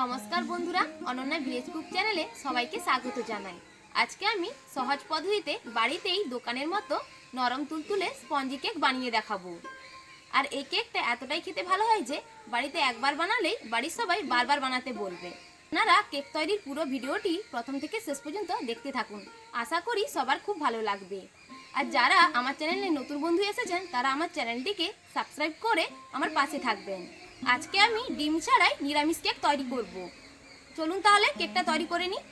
নমস্কার বন্ধুরা, Ananya village cook চ্যানেলে সবাইকে স্বাগত জানাই। আজকে আমি সহজ পদ্ধতিতে বাড়িতেই দোকানের মতো নরম তুলতুলে স্পঞ্জি কেক বানিয়ে দেখাবো। আর এই কেকটা এতটাই খেতে ভালো হয় যে, বাড়িতে একবার বানালেই বাড়ির সবাই বারবার বানাতে বলবে। আপনারা কেক তৈরির পুরো ভিডিওটি প্রথম থেকে শেষ পর্যন্ত দেখতে থাকুন। আশা করি সবার খুব ভালো লাগবে। আর যারা আমার চ্যানেলে নতুন বন্ধু এসেছেন, তারা আমার চ্যানেলটিকে সাবস্ক্রাইব করে আমার পাশে থাকবেন। আজকে আমি ডিম ছাড়াই নিরামিষ কেক তৈরি করব। চলুন তাহলে কেকটা তৈরি করে নিই।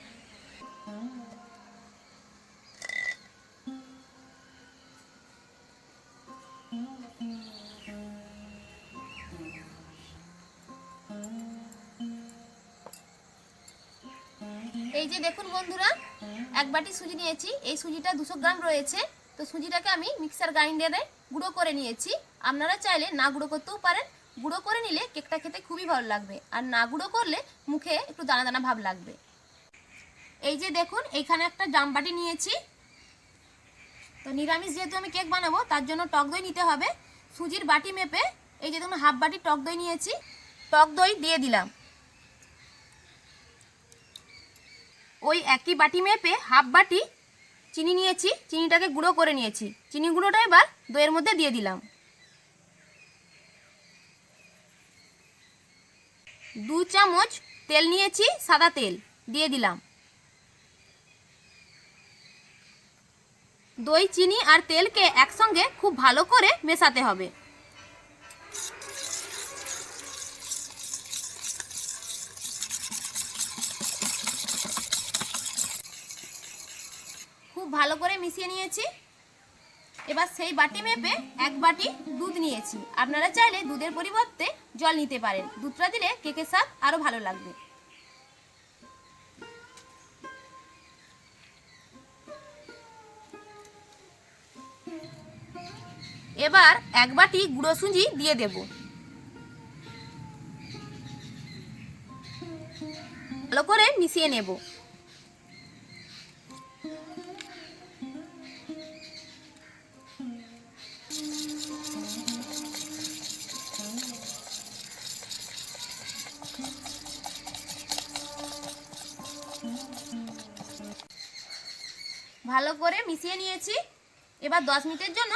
এই যে দেখুন বন্ধুরা, এক বাটি সুজি নিয়েছি। এই সুজিটা দুশো গ্রাম রয়েছে। তো সুজিটাকে আমি মিক্সার গ্রাইন্ডারে গুঁড়ো করে নিয়েছি। আপনারা চাইলে না গুঁড়ো করতেও পারেন। গুঁড়ো করে নিলে কেকটা খেতে খুবই ভালো লাগবে। আর না গুঁড়ো করলে মুখে একটু দানা দানা ভাব লাগবে। এই যে দেখুন, এইখানে একটা জাম বাটি নিয়েছি। তো নিরামিষ যেহেতু আমি কেক বানাবো, তার জন্য টক দই নিতে হবে। সুজির বাটি মেপে এই যে দেখুন, হাফ বাটি টক দই নিয়েছি। টক দই দিয়ে দিলাম। ওই একই বাটি মেপে হাফ বাটি চিনি নিয়েছি। চিনিটাকে গুঁড়ো করে নিয়েছি। চিনি গুঁড়োটা এবার দইয়ের মধ্যে দিয়ে দিলাম। দু চামচ তেল নিয়েছি, সাদা তেল, দিয়ে দিলাম। দই, চিনি আর তেলকে একসঙ্গে খুব ভালো করে মেশাতে হবে। খুব ভালো করে মিশিয়ে নিয়েছি। এবার সেই বাটি মেপে এক বাটি দুধ নিয়েছি। আপনারা চাইলে দুধের পরিবর্তে জল নিতে পারেন। দুধটা দিলে কেকের স্বাদ আরও ভালো লাগবে। এবার এক বাটি গুঁড়ো সুজি দিয়ে দেব। ভালো করে মিশিয়ে নেব। ভালো করে মিশিয়ে নিয়েছি। এবার দশ মিনিটের জন্য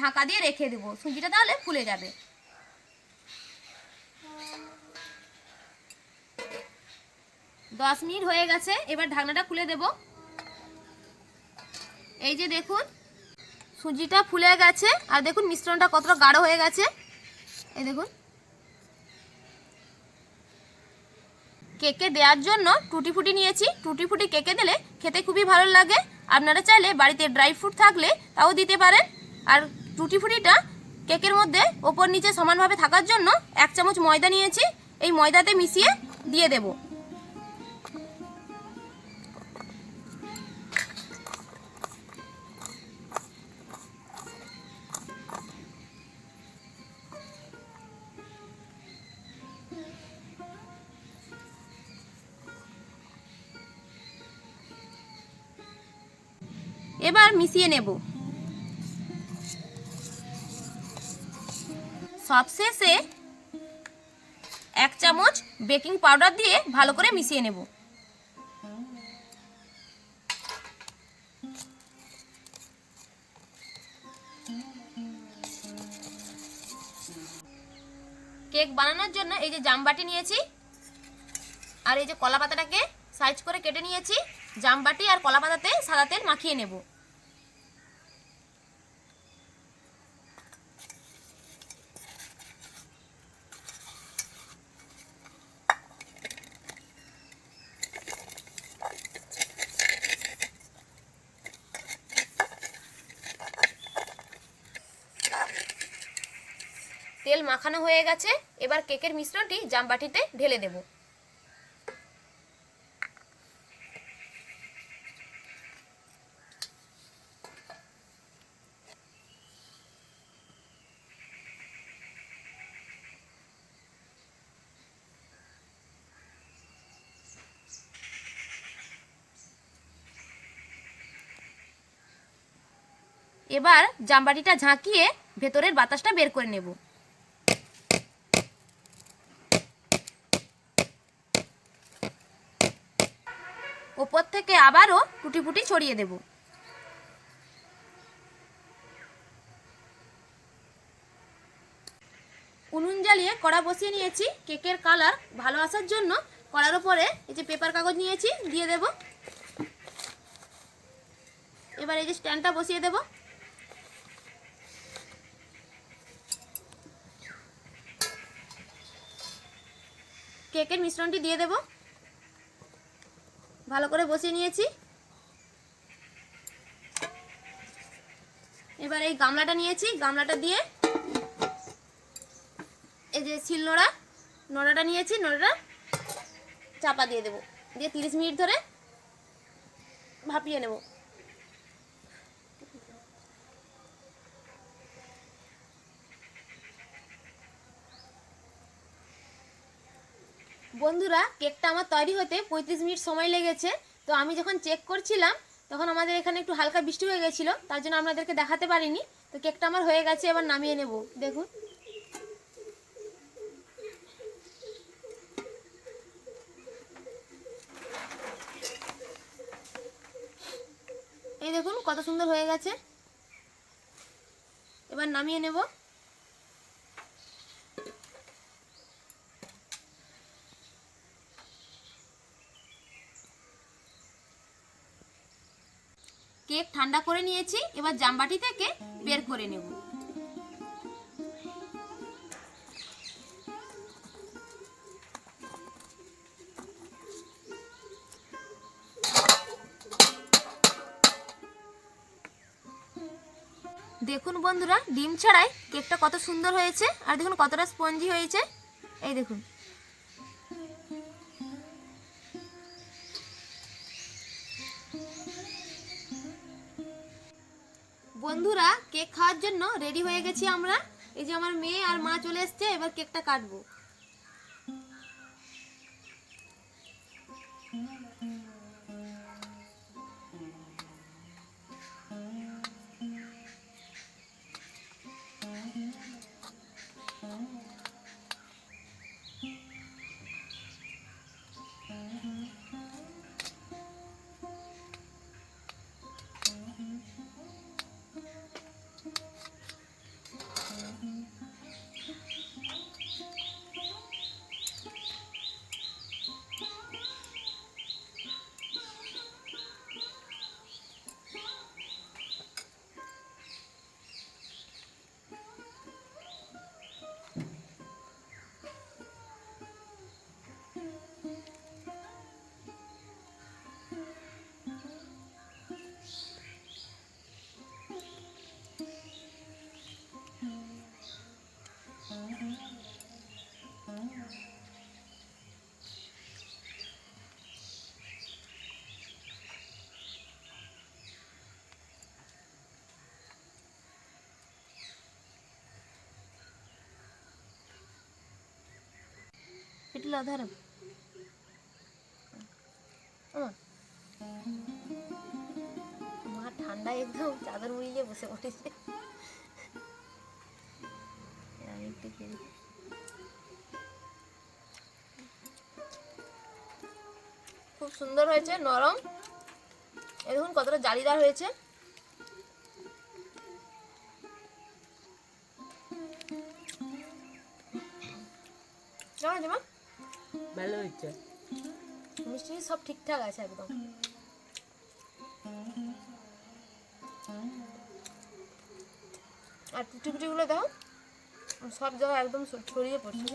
ঢাকা দিয়ে রেখে দেবো। সুজিটা তাহলে ফুলে যাবে। দশ মিনিট হয়ে গেছে, এবার ঢাকনাটা খুলে দেব। এই যে দেখুন, সুজিটা ফুলে গেছে। আর দেখুন, মিশ্রণটা কতটা গাঢ় হয়ে গেছে। এই দেখুন। কেকে দেওয়ার জন্য টুটি ফুটি নিয়েছি। টুটি ফুটি কেকে দিলে খেতে খুবই ভালো লাগে। আপনারা চাইলে বাড়িতে ড্রাই ফ্রুট থাকলে তাও দিতে পারেন। আর টুটি ফুটিটা কেকের মধ্যে ওপর নিচে সমানভাবে থাকার জন্য এক চামচ ময়দা নিয়েছি। এই ময়দাতে মিশিয়ে দিয়ে দেব। এবার মিশিয়ে নেব। সবশেষে এক চামচ বেকিং পাউডার দিয়ে ভালো করে মিশিয়ে নেব। কেক বানানোর জন্য এই যে জামবাটি নিয়েছি আর এই যে কলা পাতাটাকে সাইজ করে কেটে নিয়েছি, জামবাটি আর কলা পাতাতে সাদা তেল মাখিয়ে নেব। তেল মাখানো হয়ে গেছে, এবার কেকের মিশ্রণটি জামবাটিতে ঢেলে দেবো। এবার জামবাটিটা ঝাঁকিয়ে ভেতরের বাতাসটা বের করে নেব। ওপর থেকে আবারও টুটি ফুটি ছড়িয়ে দেব। উনুন জ্বালিয়ে কড়া বসিয়ে নিয়েছি। কেকের কালার ভালো আসার জন্য কড়ার উপরে এই যে পেপার কাগজ নিয়েছি, দিয়ে দেব। এবার এই যে স্ট্যান্ডটা বসিয়ে দেব। কেকের মিশ্রণটি দিয়ে দেব। ভালো করে বসিয়ে নিয়েছি। এবার এই গামলাটা নিয়েছি, গামলাটা দিয়ে এই যে শিল নোড়া, নোড়াটা নিয়েছি, নোড়াটা চাপা দিয়ে দেবো। দিয়ে তিরিশ মিনিট ধরে ভাপিয়ে নেব। বন্ধুরা, কেকটা আমার তৈরি হতে পঁয়ত্রিশ মিনিট সময় লেগেছে। তো আমি যখন চেক করছিলাম, তখন আমাদের এখানে একটু হালকা বৃষ্টি হয়ে গেছিল, তার জন্য আপনাদেরকে দেখাতে পারিনি। তো কেকটা আমার হয়ে গেছে, এবার নামিয়ে নেব। দেখুন। এই দেখুন, কত সুন্দর হয়ে গেছে। এবার নামিয়ে নেব। কেক ঠান্ডা করে নিয়েছি, এবার জামবাটি থেকে বের করে নেব। দেখুন বন্ধুরা, ডিম ছাড়াই কেকটা কত সুন্দর হয়েছে, আর দেখুন কতটা স্পঞ্জি হয়েছে। এই দেখুন। বন্ধুরা, কেক খাওয়ার জন্য রেডি হয়ে গেছি আমরা। এই যে আমার মেয়ে আর মা চলে এসছে, এবার কেকটা কাটবো। ঠান্ডা একদম চাদর বসে পড়েছে। খুব সুন্দর হয়েছে, নরম। এ দেখুন কতটা জালিদার হয়েছে। কেমন আছে মা? ভালো মিষ্টি সব ঠিকঠাক আছে একদম। আর টুটি দেখো, সব জায়গায় একদম ছড়িয়ে পড়ছে?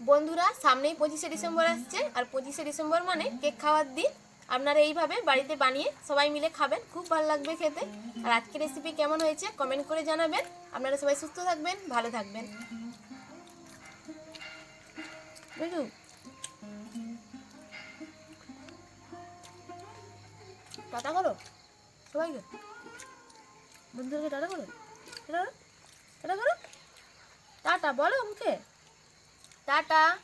বন্ধুরা, সামনেই পঁচিশে ডিসেম্বর আসছে, আর পঁচিশে ডিসেম্বর মানে কেক খাওয়ার দিন। আপনারা এইভাবে বাড়িতে বানিয়ে সবাই মিলে খাবেন, খুব ভালো লাগবে খেতে। আর আজকের রেসিপি কেমন হয়েছে কমেন্ট করে জানাবেন। আপনারা সবাই সুস্থ থাকবেন, ভালো থাকবেন। বুঝলু টাটা করো। সবাইকে বন্ধুদেরকে টাটা করো। টাটা করো। টাটা, বলো মুখে। টাটা।